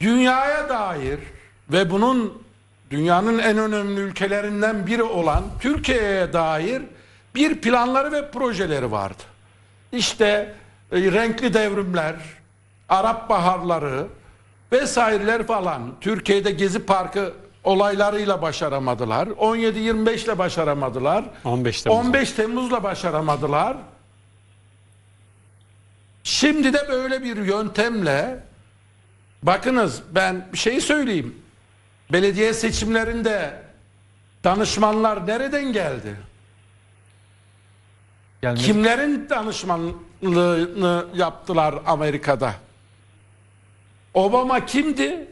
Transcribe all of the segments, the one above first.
dünyaya dair ve bunun dünyanın en önemli ülkelerinden biri olan Türkiye'ye dair bir planları ve projeleri vardı. İşte e, renkli devrimler, Arap baharları vesaireler falan Türkiye'de Gezi Parkı olaylarıyla başaramadılar. 17-25 ile başaramadılar. 15 Temmuz. 15 Temmuz'la başaramadılar. Şimdi de böyle bir yöntemle bakınız ben bir şey söyleyeyim. Belediye seçimlerinde danışmanlar nereden geldi? Gelmedi. Kimlerin danışmanlığını yaptılar Amerika'da? Obama kimdi?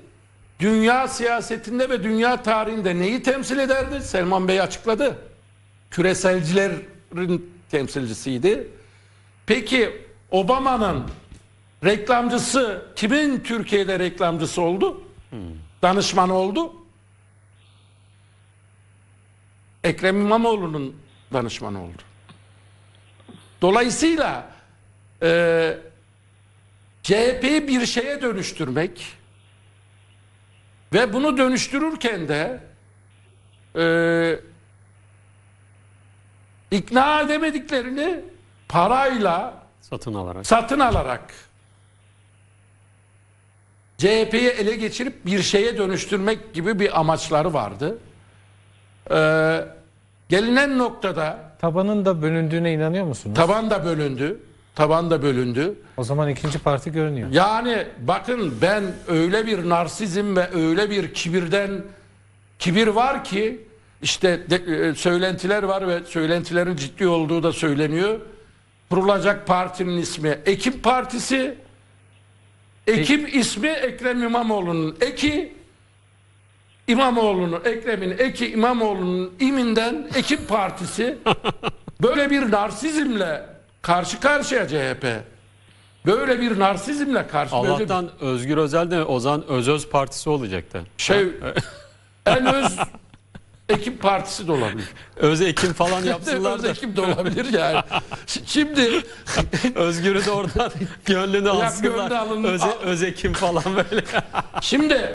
Dünya siyasetinde ve dünya tarihinde neyi temsil ederdi? Selman Bey açıkladı. Küreselcilerin temsilcisiydi. Peki Obama'nın reklamcısı kimin Türkiye'de reklamcısı oldu? Danışman oldu. Ekrem İmamoğlu'nun danışmanı oldu. Dolayısıyla e, CHP'yi bir şeye dönüştürmek ve bunu dönüştürürken de e, ikna edemediklerini parayla Satın alarak. satın alarak CHP'yi ele geçirip bir şeye dönüştürmek gibi bir amaçları vardı. Ee, gelinen noktada Tabanın da bölündüğüne inanıyor musunuz? taban da bölündü. Taban da bölündü. o zaman ikinci parti görünüyor. Yani bakın ben öyle bir narsizm ve öyle bir kibirden kibir var ki işte de- e, söylentiler var ve söylentilerin ciddi olduğu da söyleniyor. Kurulacak partinin ismi Ekim Partisi. Ekim ismi Ekrem İmamoğlu'nun eki İmamoğlu'nun Ekrem'in eki İmamoğlu'nun iminden Ekim Partisi böyle bir narsizmle karşı karşıya CHP. Böyle bir narsizmle karşı böyle bir- Allah'tan Özgür Özel de Ozan Özöz Partisi olacaktı. şey en öz ekip partisi de olabilir. Öz Ekim falan yapsınlar öz da ekip de olabilir yani. Şimdi Özgür'ü de oradan gönlünü alsınlar. gönlü alın- Öz, Öz Ekim falan böyle. şimdi